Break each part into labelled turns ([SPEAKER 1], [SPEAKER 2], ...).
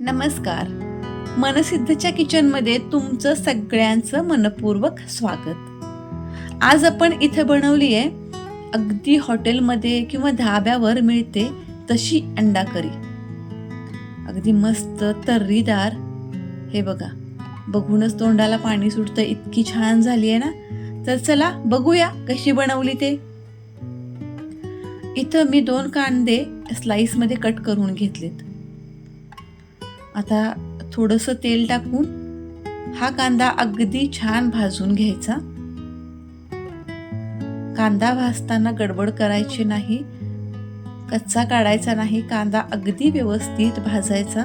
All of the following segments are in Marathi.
[SPEAKER 1] नमस्कार. मनसिद्धच्या किचनमध्ये तुमचं सगळ्यांचं मनपूर्वक स्वागत. आज आपण इथं बनवली आहे अगदी हॉटेलमध्ये किंवा धाब्यावर मिळते तशी अंडा करी अगदी मस्त तर्रीदार. हे बघा बघूनच तोंडाला पाणी सुटतं इतकी छान झाली आहे ना? तर चला बघूया कशी बनवली ते. इथं मी दोन कांदे स्लाईसमध्ये कट करून घेतलेत. आता थोडंसं तेल टाकून हा कांदा अगदी छान भाजून घ्यायचा. कांदा भाजताना गडबड करायची नाही. कच्चा काढायचा नाही कांदा अगदी व्यवस्थित भाजायचा.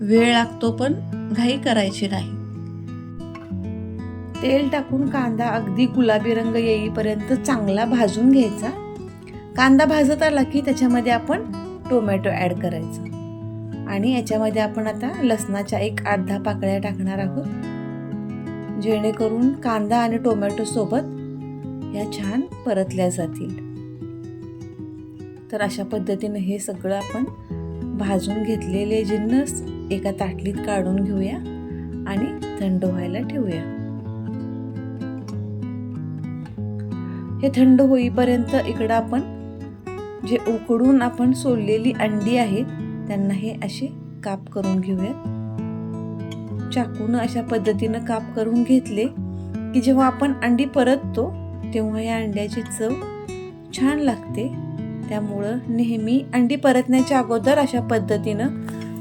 [SPEAKER 1] वेळ लागतो पण घाई करायची नाही. तेल टाकून कांदा अगदी गुलाबी रंग येईपर्यंत चांगला भाजून घ्यायचा. कांदा भाजत आला की त्याच्यामध्ये आपण टोमॅटो ॲड करायचं. आणि याच्यामध्ये आपण आता लसणाच्या एक अर्धा पाकळ्या टाकणार आहोत. जेणेकरून कांदा आणि टोमॅटो सोबत या छान परतल्या जातील. तर अशा पद्धतीने हे सगळं आपण भाजून घेतलेले जिन्नस एका ताटलीत काढून घेऊया आणि थंड व्हायला ठेवूया. हे थंड होईपर्यंत इकडं आपण जे उकडून आपण सोललेली अंडी आहेत त्यांना हे असे काप करून घेऊयात. चाकून अशा पद्धतीनं काप करून घेतले की जेव्हा आपण अंडी परततो तेव्हा या अंड्याची चव छान लागते. त्यामुळं नेहमी अंडी परतण्याच्या अगोदर अशा पद्धतीनं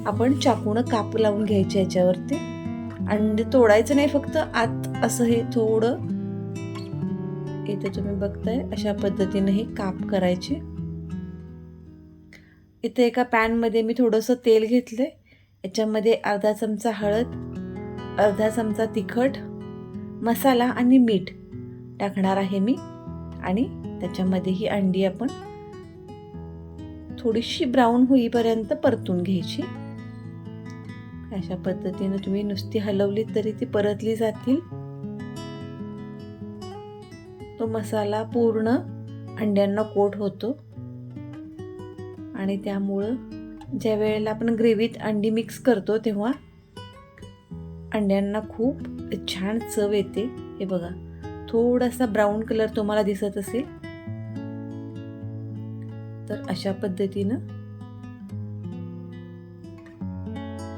[SPEAKER 1] आपण चाकून काप लावून घ्यायचे याच्यावरती. अंडे तोडायचं नाही फक्त आत असं हे थोडं इथे तुम्ही बघताय अशा पद्धतीने हे काप करायचे. इथे एका पॅनमध्ये मी थोडंसं तेल घेतलं याच्यामध्ये अर्धा चमचा हळद अर्धा चमचा तिखट मसाला आणि मीठ टाकणार आहे मी. आणि त्याच्यामध्ये ही अंडी आपण थोडीशी ब्राऊन होईपर्यंत परतून घ्यायची. अशा पद्धतीनं तुम्ही नुसती हलवली तरी ती परतली जातील. तो मसाला पूर्ण अंड्यांना कोट होतो. आणि त्यामुळं ज्या वेळेला आपण ग्रेव्हीत अंडी मिक्स करतो तेव्हा अंड्यांना खूप छान चव येते. हे बघा थोडासा ब्राऊन कलर तुम्हाला दिसत असेल. तर अशा पद्धतीनं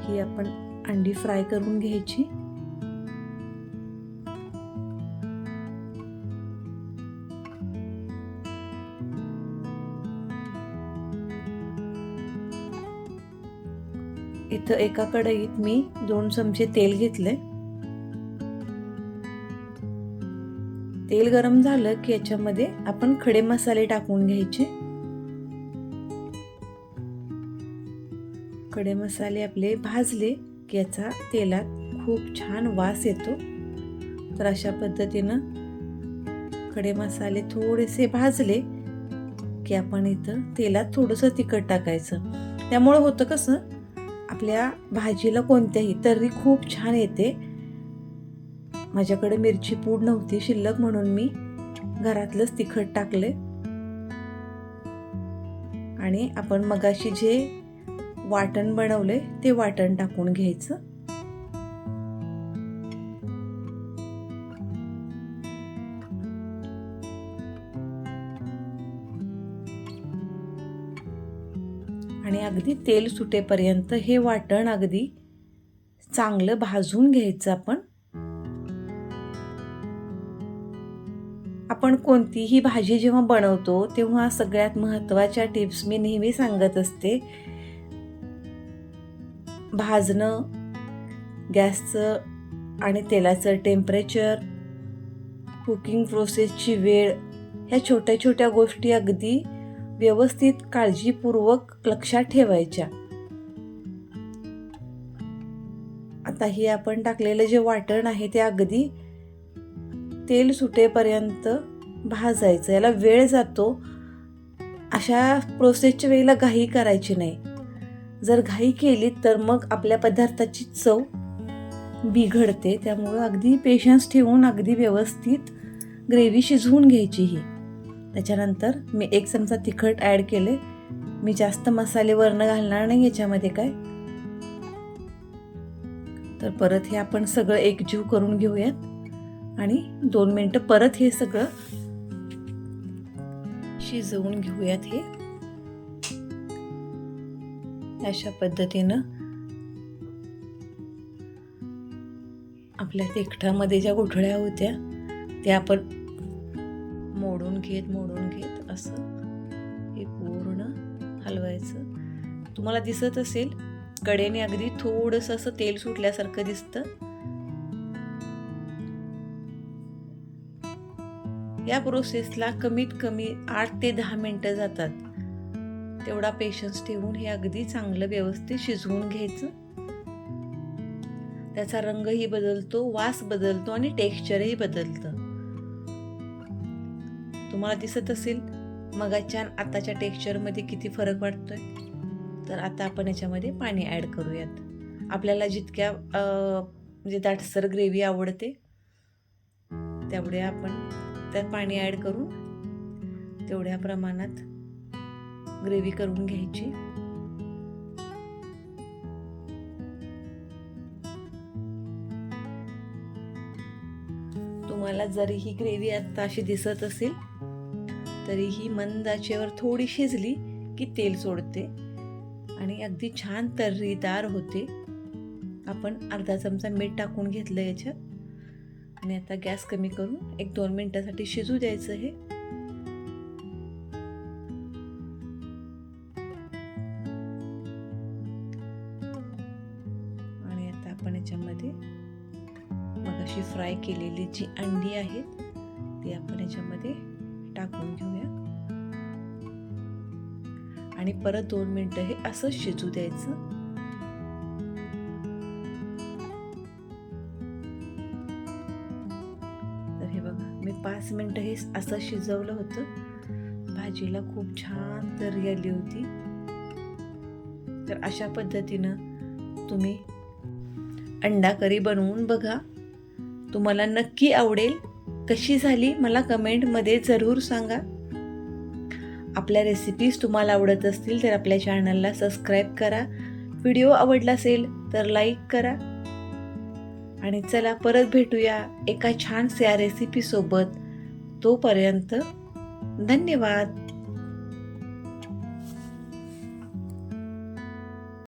[SPEAKER 1] ही आपण अंडी फ्राय करून घ्यायची. इथं एका कढईत मी दोन चमचे तेल घेतले तेल गरम झालं की याच्यामध्ये आपण खडे मसाले टाकून घ्यायचे. खडे मसाले आपले भाजले की याचा तेलात खूप छान वास येतो. तर अशा पद्धतीनं खडे मसाले थोडेसे भाजले की आपण इथं तेलात थोडंसं तिखट टाकायचं. त्यामुळं होतं कसं आपल्या भाजीला कोणत्याही तर्री खूप छान येते. माझ्याकडे मिरची पूड नव्हती शिल्लक म्हणून मी घरातलंच तिखट टाकले. आणि आपण मगाशी जे वाटण बनवले ते वाटण टाकून घ्यायचं. आणि अगदी तेल सुटेपर्यंत हे वाटण अगदी चांगलं भाजून घ्यायचं आपण. आपण कोणतीही भाजी जेव्हा बनवतो तेव्हा सगळ्यात महत्त्वाच्या टिप्स मी नेहमी सांगत असते. भाजणं गॅसचं आणि तेलाचं टेम्परेचर कुकिंग प्रोसेसची वेळ ह्या छोट्या छोट्या गोष्टी अगदी व्यवस्थित काळजीपूर्वक लक्षात ठेवायच्या. आता हे आपण टाकलेलं जे वाटण आहे ते अगदी तेल सुटेपर्यंत भाजायचं. याला वेळ जातो. अशा प्रोसेसच्या वेळेला घाई करायची नाही. जर घाई केली तर मग आपल्या पदार्थाची चव बिघडते. त्यामुळं अगदी पेशन्स ठेवून अगदी व्यवस्थित ग्रेव्ही शिजवून घ्यायची ही. त्याच्यानंतर मी एक चमचा तिखट ॲड केले. मी जास्त मसाले वर्ण घालणार नाही याच्यामध्ये काय. तर परत हे आपण सगळं एकजीव करून घेऊयात. आणि दोन मिनटं परत हे सगळं शिजवून घेऊयात हे. अशा पद्धतीनं आपल्या तिखटामध्ये ज्या गोठळ्या होत्या त्या आपण मोडून घेत मोडून घेत असं हे पूर्ण हलवायचं. तुम्हाला दिसत असेल कडेने अगदी थोडंसं असं तेल सुटल्यासारखं दिसतं. या प्रोसेसला कमीत कमी आठ ते दहा मिनटं जातात. तेवढा पेशन्स ठेवून हे अगदी चांगलं व्यवस्थित शिजवून घ्यायचं. त्याचा रंगही बदलतो वास बदलतो आणि टेक्स्चरही बदलतं. तुम्हाला दिसत असेल मगाच्या छान आताच्या टेक्स्चरमध्ये किती फरक वाटतोय. तर आता आपण याच्यामध्ये पाणी ॲड करूयात. आपल्याला जितक्या म्हणजे दाटसर ग्रेव्ही आवडते तेवढे आपण त्यात पाणी ॲड करून तेवढ्या प्रमाणात ग्रेव्ही करून घ्यायची. तुम्हाला जरी ही ग्रेव्ही आत्ता अशी दिसत असेल तरी ही मंद आचेवर थोडी शिजली की तेल सोडते. आणि अगदी छान तर्रीदार होते. आपण अर्धा चमचा मीठ टाकून घेतलं याच्यात आणि आता गॅस कमी करून एक दोन मिनटासाठी शिजू द्यायचं हे. आणि आता आपण याच्यामध्ये मग अशी फ्राय केलेली जी अंडी आहेत ती आपण याच्यामध्ये टाकून घेऊया. आणि परत दोन मिनटं हे असंच शिजू द्यायचं. तर हे बघा मी पाच मिनटं हे असं शिजवलं होतं. भाजीला खूप छान तरी आली होती. तर अशा पद्धतीनं तुम्ही अंडा करी बनवून बघा. तुम्हाला नक्की आवडेल. कशी झाली मला कमेंटमध्ये जरूर सांगा. आपल्या रेसिपीज तुम्हाला आवडत असतील तर आपल्या चॅनलला सबस्क्राईब करा. व्हिडिओ आवडला असेल तर लाईक करा. आणि चला परत भेटूया एका छानशा रेसिपीसोबत तोपर्यंत धन्यवाद.